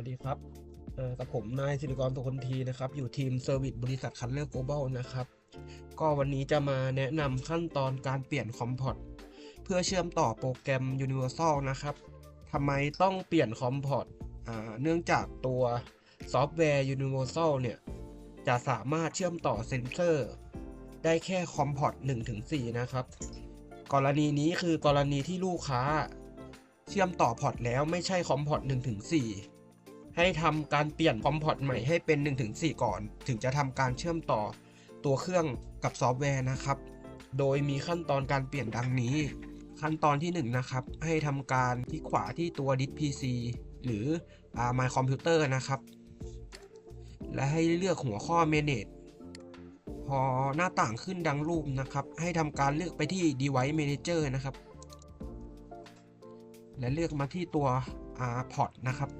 วัสดีครับเออกับผมนายสิริกรสุคนทีนะครับ อยู่ทีมเซอร์วิสบริษัทคันเลอร์โกลบอลนะครับ ก็วันนี้จะมาแนะนำขั้นตอนการเปลี่ยนคอมพอร์ตเพื่อเชื่อมต่อโปรแกรม Universal นะครับทำไมต้องเปลี่ยนคอมพอร์ตเนื่องจากตัวซอฟต์แวร์ Universal เนี่ย จะสามารถเชื่อมต่อเซนเซอร์ ได้แค่คอมพอร์ต1-4 นะครับ กรณีนี้คือกรณีที่ลูกค้า เชื่อมต่อพอร์ตแล้วไม่ใช่คอมพอร์ต1-4 ให้ทำการเปลี่ยนคอมพอร์ตใหม่ให้เป็น 1-4 ก่อน ถึงจะทำการเชื่อมต่อตัวเครื่องกับซอฟต์แวร์นะครับ โดยมีขั้นตอนการเปลี่ยนดังนี้ ขั้นตอนที่ 1 นะครับ ให้ทำการที่ขวาที่ตัวดิส PC หรือ My Computer นะครับ และให้เลือกหัวข้อ Manage พอหน้าต่างขึ้นดังรูปนะครับ ให้ทำการเลือกไปที่ Device Manager นะครับ และเลือกมาที่ตัว R port นะครับ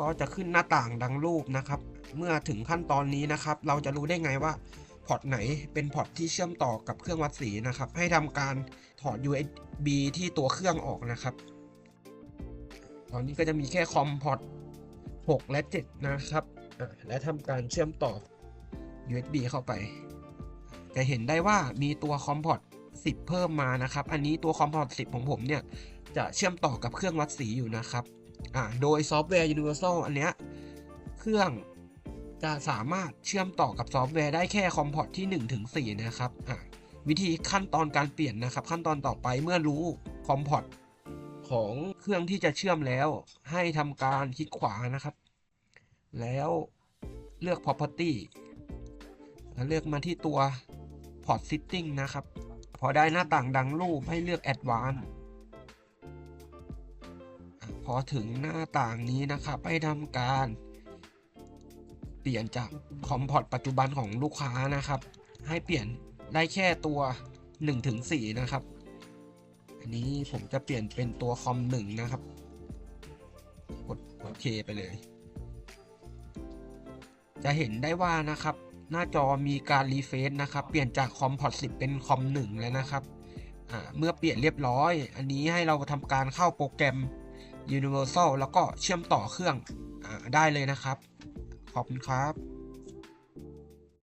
ก็จะขึ้นหน้าต่างดังรูปนะครับ เมื่อถึงขั้นตอนนี้นะครับ เราจะรู้ได้ไงว่าพอร์ตไหนเป็นพอร์ตที่เชื่อมต่อกับเครื่องวัดสีนะครับ ให้ทำการถอด USB ที่ตัวเครื่องออกนะครับ ตอนนี้ก็จะมีแค่คอมพอร์ต6 และ 7 นะครับ และทำการเชื่อมต่อ USB เข้าไป จะเห็นได้ว่ามีตัวคอมพอร์ต10 เพิ่มมานะครับ อันนี้ตัวคอมพอร์ต10 ของผมเนี่ย จะเชื่อมต่อกับเครื่องวัดสีอยู่นะครับ อ่าโดยซอฟต์แวร์ Universal อันเนี้ยเครื่องจะสามารถเชื่อมต่อกับซอฟต์แวร์ได้แค่คอมพอร์ตที่ 1 ถึง 4 นะครับอ่าวิธีขั้นตอนการเปลี่ยนนะครับ ขั้นตอนต่อไปเมื่อรู้คอมพอร์ตของเครื่องที่จะเชื่อมแล้ว ให้ทำการคลิกขวานะครับ แล้วเลือก property เลือกมาที่ตัว port setting นะครับ พอได้หน้าต่างดังรูปให้เลือก advanced อะพอถึงหน้าต่างนี้นะครับให้ทำการ เปลี่ยนจากคอมพอร์ตปัจจุบันของลูกค้านะครับ ให้เปลี่ยนได้แค่ตัว 1-4 นะครับ อันนี้ผมจะเปลี่ยนเป็นตัวคอม1นะครับ กดโอเคไปเลย จะเห็นได้ว่านะครับ หน้าจอมีการรีเฟซนะครับ เปลี่ยนจากคอมพอร์ต10 เป็นคอม1แล้วนะครับเมื่อเปลี่ยนเรียบร้อย อันนี้ให้เราทำการเข้าโปรแกรม Universal แล้วก็เชื่อมต่อเครื่องอได้เลยนะครับ ขอบคุณครับ